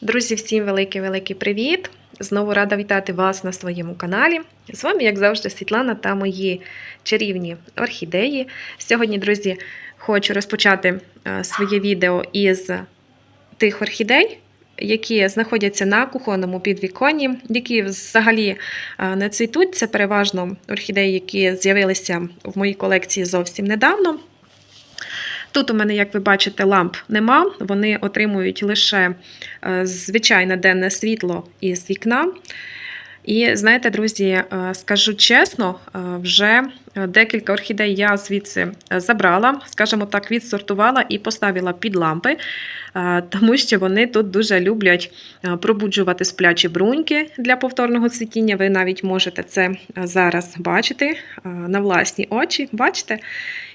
Друзі, всім великий-великий привіт! Знову рада вітати вас на своєму каналі. З вами, як завжди, Світлана та мої чарівні орхідеї. Сьогодні, друзі, хочу розпочати е, своє відео із тих орхідей, які знаходяться на кухонному підвіконні, які взагалі е, не цвітуть. Це переважно орхідеї, які з'явилися в моїй колекції зовсім недавно. Тут у мене, як ви бачите, ламп нема. Вони отримують лише е, звичайне денне світло із вікна. І знаєте, друзі, е, скажу чесно, е, вже декілька орхідей я звідси забрала, скажімо так, відсортувала і поставила під лампи, тому що вони тут дуже люблять пробуджувати сплячі бруньки для повторного цвітіння. Ви навіть можете це зараз бачити на власні очі. Бачите?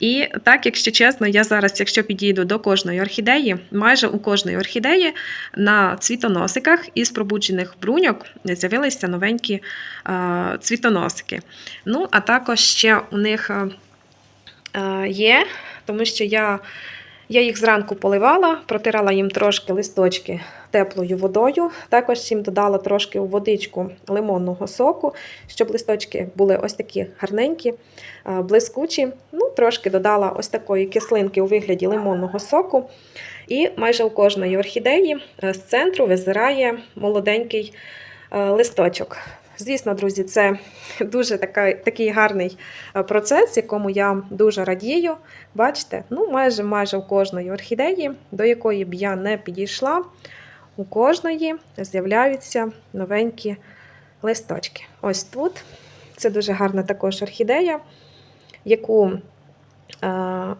І так, якщо чесно, я зараз, якщо підійду до кожної орхідеї, майже у кожної орхідеї на цвітоносиках із пробуджених бруньок з'явилися новенькі е, цвітоносики. Ну, а також ще у них е, є, тому що я. Я їх зранку поливала, протирала їм трошки листочки теплою водою. Також їм додала трошки у водичку лимонного соку, щоб листочки були ось такі гарненькі, блискучі. Ну, Трошки додала ось такої кислинки у вигляді лимонного соку. І майже у кожної орхідеї з центру визирає молоденький листочок. Звісно, друзі, це дуже така, такий гарний процес, якому я дуже радію. Бачите, ну майже майже у кожної орхідеї, до якої б я не підійшла, у кожної з'являються новенькі листочки. Ось тут. Це дуже гарна також орхідея, яку е,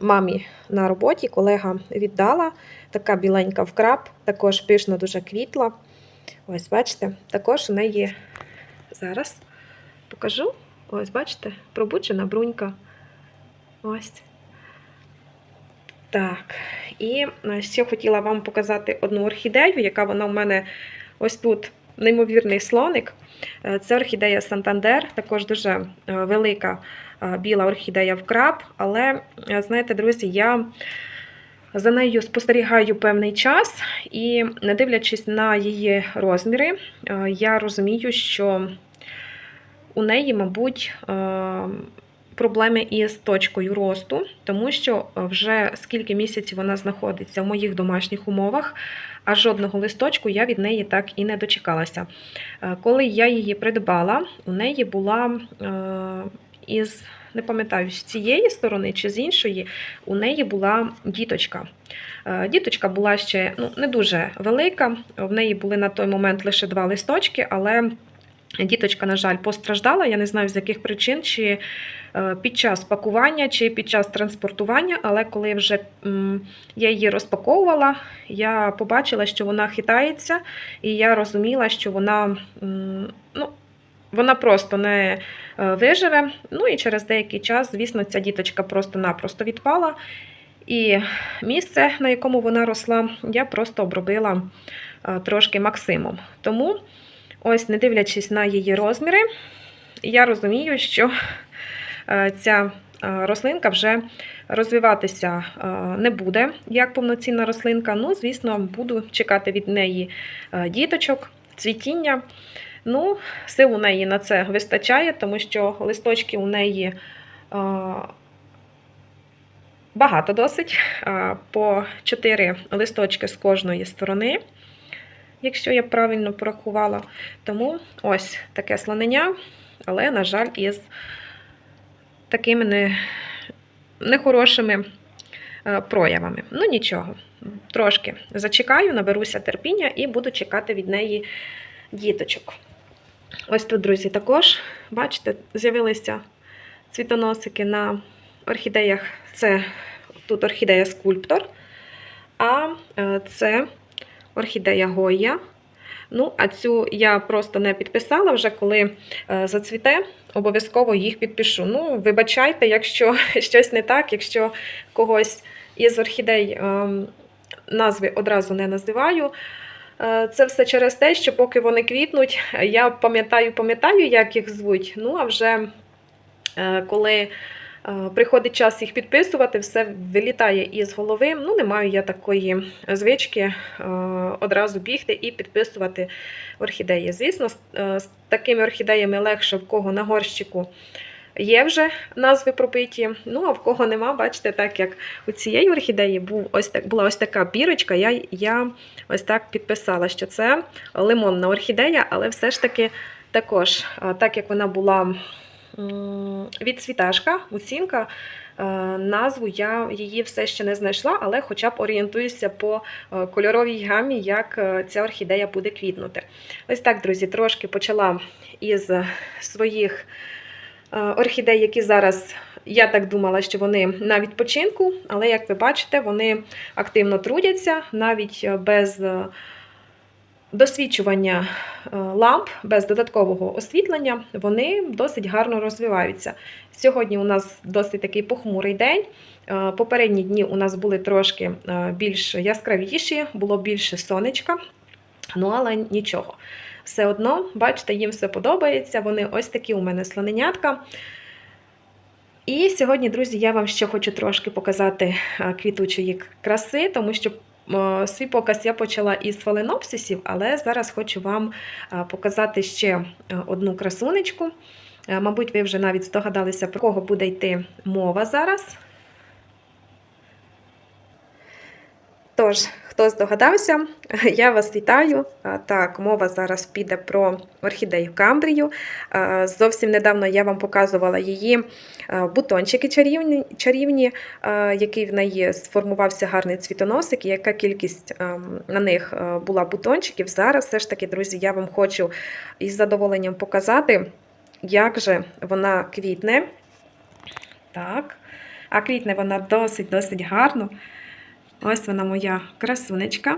мамі на роботі колега віддала. Така біленька вкраб, також пишно дуже квітла. Ось, бачите, також у неї зараз покажу. Ось, бачите, пробуджена брунька. Ось. Так. І ще хотіла вам показати одну орхідею, яка вона у мене ось тут неймовірний слоник. Це орхідея Сантандер, також дуже е, велика е, біла орхідея в краб. Але, е, знаєте, друзі, я за нею спостерігаю певний час, і, не дивлячись на її розміри, я розумію, що у неї, мабуть, проблеми із точкою росту, тому що вже скільки місяців вона знаходиться в моїх домашніх умовах, а жодного листочку я від неї так і не дочекалася. Коли я її придбала, у неї була із, не пам'ятаю, з цієї сторони чи з іншої, у неї була діточка. Діточка була ще ну, не дуже велика, в неї були на той момент лише два листочки, але Діточка, на жаль, постраждала. Я не знаю, з яких причин, чи е, під час пакування, чи під час транспортування, але коли вже я її розпаковувала, я побачила, що вона хитається, і я розуміла, що вона ну, вона просто не е, виживе. Ну і через деякий час, звісно, ця діточка просто-напросто відпала. І місце, на якому вона росла, я просто обробила е, трошки максимум. Тому. Ось, не дивлячись на її розміри, я розумію, що е, ця е, рослинка вже розвиватися е, не буде як повноцінна рослинка. Ну, звісно, буду чекати від неї діточок, цвітіння. Ну, сил у неї на це вистачає, тому що листочки у неї багато досить, по 4 листочки з кожної сторони якщо я правильно порахувала. Тому ось таке слонення, але, на жаль, із такими не, нехорошими е, проявами. Ну, нічого, трошки зачекаю, наберуся терпіння і буду чекати від неї діточок. Ось тут, друзі, також, бачите, з'явилися цвітоносики на орхідеях. Це тут орхідея скульптор, а е, це орхідея Гойя. Ну, а цю я просто не підписала вже, коли е, зацвіте, обов'язково їх підпишу. Ну, вибачайте, якщо щось не так, якщо когось із орхідей ем, назви одразу не називаю. Е, це все через те, що поки вони квітнуть, я пам'ятаю, пам'ятаю, як їх звуть. Ну, а вже е, коли Приходить час їх підписувати, все вилітає із голови. Ну, не маю я такої звички е, одразу бігти і підписувати орхідеї. Звісно, з, е, такими орхідеями легше, в кого на горщику є вже назви пробиті. Ну, а в кого нема, бачите, так як у цієї орхідеї був ось так, була ось така бірочка, я, я ось так підписала, що це лимонна орхідея, але все ж таки також, е, так як вона була від світашка, оцінка. е, Назву я її все ще не знайшла, але хоча б орієнтуюся по е, кольоровій гамі, як е, ця орхідея буде квітнути. Ось так, друзі, трошки почала із своїх е, орхідей, які зараз, я так думала, що вони на відпочинку, але як ви бачите, вони активно трудяться навіть е, без е, досвідчування е, ламп, без додаткового освітлення, вони досить гарно розвиваються. Сьогодні у нас досить такий похмурий день. Е, Попередні дні у нас були трошки е, більш яскравіші, було більше сонечка, ну але нічого. Все одно, бачите, їм все подобається. Вони ось такі у мене слоненятка. І сьогодні, друзі, я вам ще хочу трошки показати квітучої краси, тому що свій показ я почала із фаленопсисів, але зараз хочу вам е, показати ще е, одну красунечку. Е, Мабуть, ви вже навіть здогадалися, про кого буде йти мова зараз. Тож, хто здогадався, я вас вітаю. Так, мова зараз піде про орхідею Камбрію. Зовсім недавно я вам показувала її бутончики чарівні, чарівні який в неї сформувався гарний цвітоносик, і яка кількість на них була бутончиків. Зараз все ж таки, друзі, я вам хочу із задоволенням показати, як же вона квітне. Так. А квітне вона досить-досить гарно. Ось вона моя красунечка.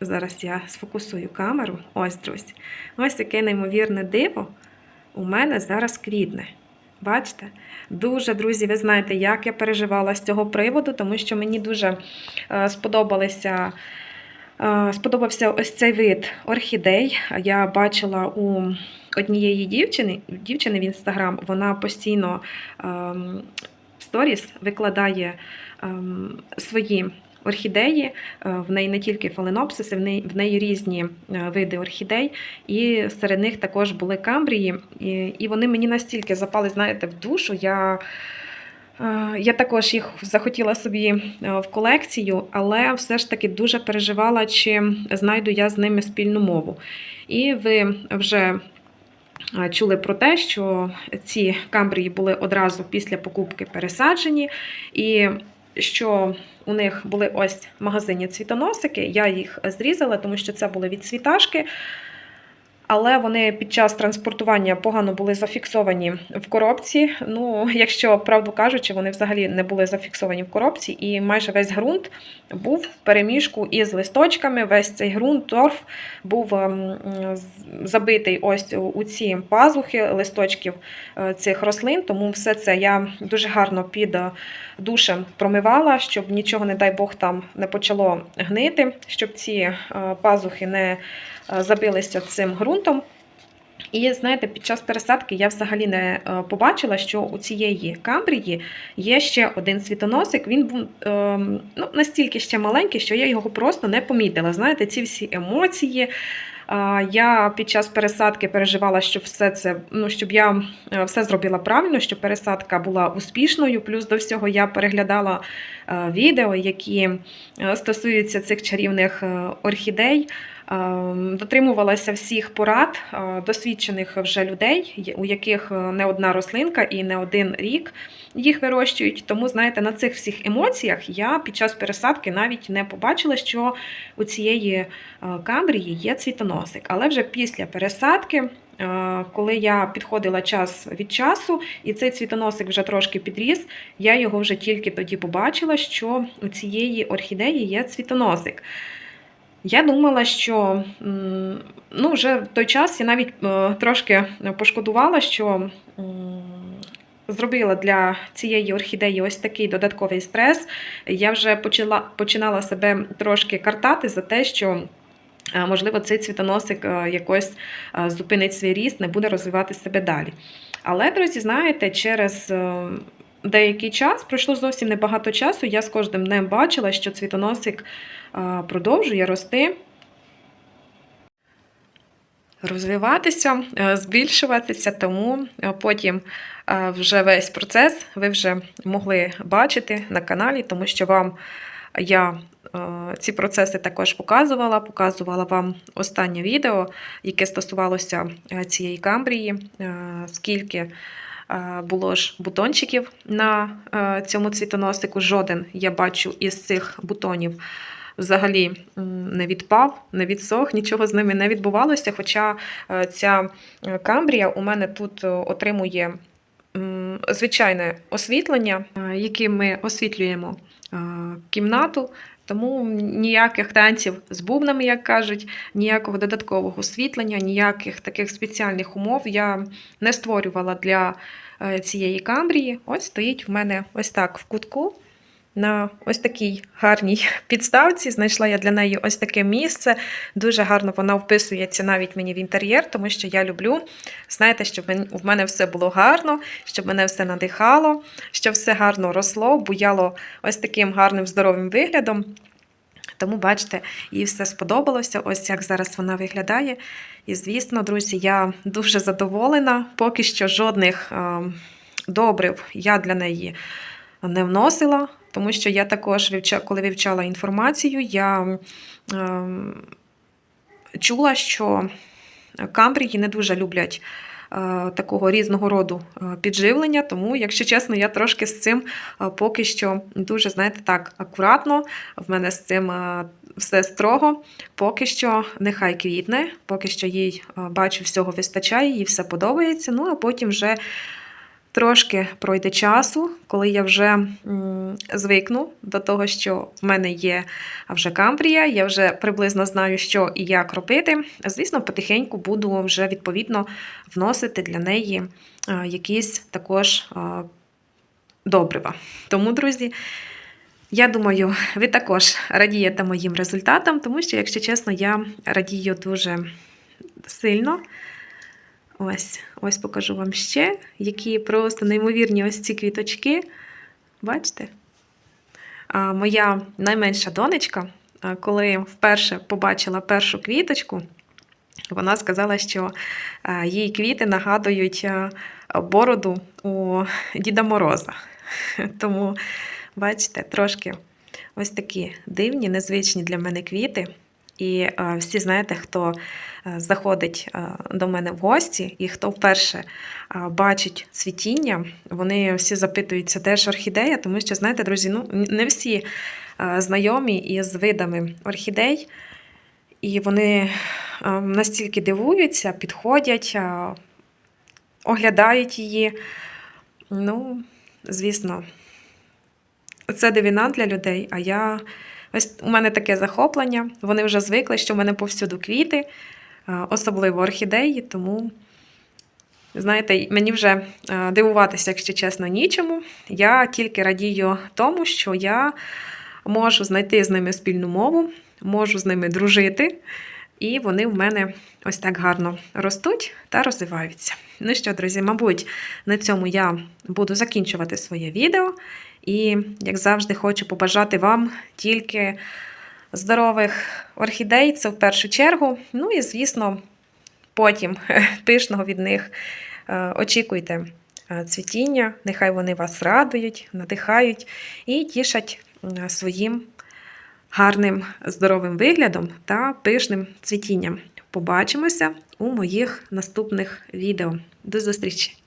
Зараз я сфокусую камеру. Ось, друзі. Ось яке неймовірне диво у мене зараз квітне. Бачите? Дуже, друзі, ви знаєте, як я переживала з цього приводу, тому що мені дуже е, сподобалися. е, Сподобався ось цей вид орхідей. Я бачила у однієї дівчини, дівчини в інстаграм, вона постійно ем, сторіс викладає ем, свої орхідеї. Е, В неї не тільки фаленопсиси, в неї, різні е, види орхідей, і серед них також були камбрії. І, вони мені настільки запали, знаєте, в душу. Я, е, я також їх захотіла собі в колекцію, але все ж таки дуже переживала, чи знайду я з ними спільну мову. І ви вже чули про те, що ці камбрії були одразу після покупки пересаджені, і що у них були ось в магазині цвітоносики. Я їх зрізала, тому що це були від цвіташки. Але вони під час транспортування погано були зафіксовані в коробці. Ну, якщо правду кажучи, вони взагалі не були зафіксовані в коробці, і майже весь ґрунт був в переміжку із листочками. Весь цей ґрунт, торф був ем, забитий ось у- ці пазухи листочків е, цих рослин. Тому все це я дуже гарно під е, душем промивала, щоб нічого, не дай Бог, там не почало гнити, щоб ці е, пазухи не забилися цим ґрунтом. І знаєте, під час пересадки я взагалі не е, побачила, що у цієї камбрії є ще один світоносик. Він був ем, ну, настільки ще маленький, що я його просто не помітила. Знаєте, ці всі емоції. Я під час пересадки переживала, щоб все це, ну щоб я е, все зробила правильно, щоб пересадка була успішною. Плюс до всього я переглядала е, відео, які е, стосуються цих чарівних е, орхідей. Ем, Дотримувалася всіх порад е, досвідчених вже людей, у яких е, не одна рослинка і не один рік їх вирощують. Тому, знаєте, на цих всіх емоціях я під час пересадки навіть не побачила, що у цієї е, камбрії є цвітоносик. Але вже після пересадки. Коли я підходила час від часу, і цей цвітоносик вже трошки підріс, я його вже тільки тоді побачила, що у цієї орхідеї є цвітоносик. Я думала, що ну, вже в той час я навіть е, трошки пошкодувала, що зробила для цієї орхідеї ось такий додатковий стрес. Я вже почала, починала себе трошки картати за те, що. е, Можливо, цей цвітоносик е, якось зупинить свій ріст, не буде розвивати себе далі. Але, друзі, знаєте, через е, деякий час, пройшло зовсім небагато часу, я з кожним днем бачила, що цвітоносик продовжує рости, розвиватися, е, збільшуватися, тому е, потім е, вже весь процес ви вже могли бачити на каналі, тому що вам я ці процеси також показувала, показувала вам останнє відео, яке стосувалося цієї камбрії, скільки було ж бутончиків на е, цьому цвітоносику. Жоден я бачу із цих бутонів взагалі не відпав, не відсох, нічого з ними не відбувалося. Хоча е, ця е, камбрія у мене тут отримує звичайне освітлення, яким ми освітлюємо кімнату. Тому ніяких танців з бубнами, як кажуть, ніякого додаткового освітлення, ніяких таких спеціальних умов я не створювала для е, цієї камбрії. Ось стоїть в мене ось так в кутку. На ось такій гарній підставці знайшла я для неї ось таке місце. Дуже гарно вона вписується навіть мені в інтер'єр, тому що я люблю, знаєте, щоб в мене все було гарно, щоб мене все надихало, щоб все гарно росло, буяло ось таким гарним здоровим виглядом. Тому, бачите, їй все сподобалося. Ось як зараз вона виглядає. І, звісно, друзі, я дуже задоволена. Поки що жодних е, добрив я для неї не вносила, тому що я також, коли вивчала інформацію, я е, чула, що камбрії не дуже люблять е, такого різного роду е, підживлення. Тому, якщо чесно, я трошки з цим е, поки що дуже, знаєте, так, акуратно. В мене з цим все строго. Поки що нехай квітне, поки що їй бачу, всього вистачає, їй все подобається. Ну а потім вже. Трошки пройде часу, коли я вже звикну до того, що в мене є вже камбрія, я вже приблизно знаю, що і як робити. Звісно, потихеньку буду вже відповідно вносити для неї якісь також добрива. Тому, друзі, я думаю, ви також радієте моїм результатам, тому що, якщо чесно, я радію дуже сильно. Ось, ось покажу вам ще, які просто неймовірні ось ці квіточки. Бачите? А, моя найменша донечка, коли вперше побачила першу квіточку, вона сказала, що їй квіти нагадують бороду у Діда Мороза. Тому, бачите, трошки ось такі дивні, незвичні для мене квіти. І е, всі знаєте, хто е, заходить е, до мене в гості, і хто вперше бачить цвітіння, вони всі запитуються, де ж орхідея, тому що, знаєте, друзі, ну не всі знайомі із видами орхідей, і вони настільки дивуються, підходять, оглядають її. Ну, звісно, це дивина для людей, а я. Ось у мене таке захоплення. Вони вже звикли, що в мене повсюду квіти, особливо орхідеї, тому, знаєте, мені вже дивуватися, якщо чесно, нічому. Я тільки радію тому, що я можу знайти з ними спільну мову, можу з ними дружити, і вони в мене ось так гарно ростуть та розвиваються. Ну що, друзі, мабуть, на цьому я буду закінчувати своє відео. І, як завжди, хочу побажати вам тільки здорових орхідей, це в першу чергу. Ну і, звісно, потім пишного від них е, очікуйте е, цвітіння, нехай вони вас радують, надихають і тішать е, своїм гарним здоровим виглядом та пишним цвітінням. Побачимося у моїх наступних відео. До зустрічі!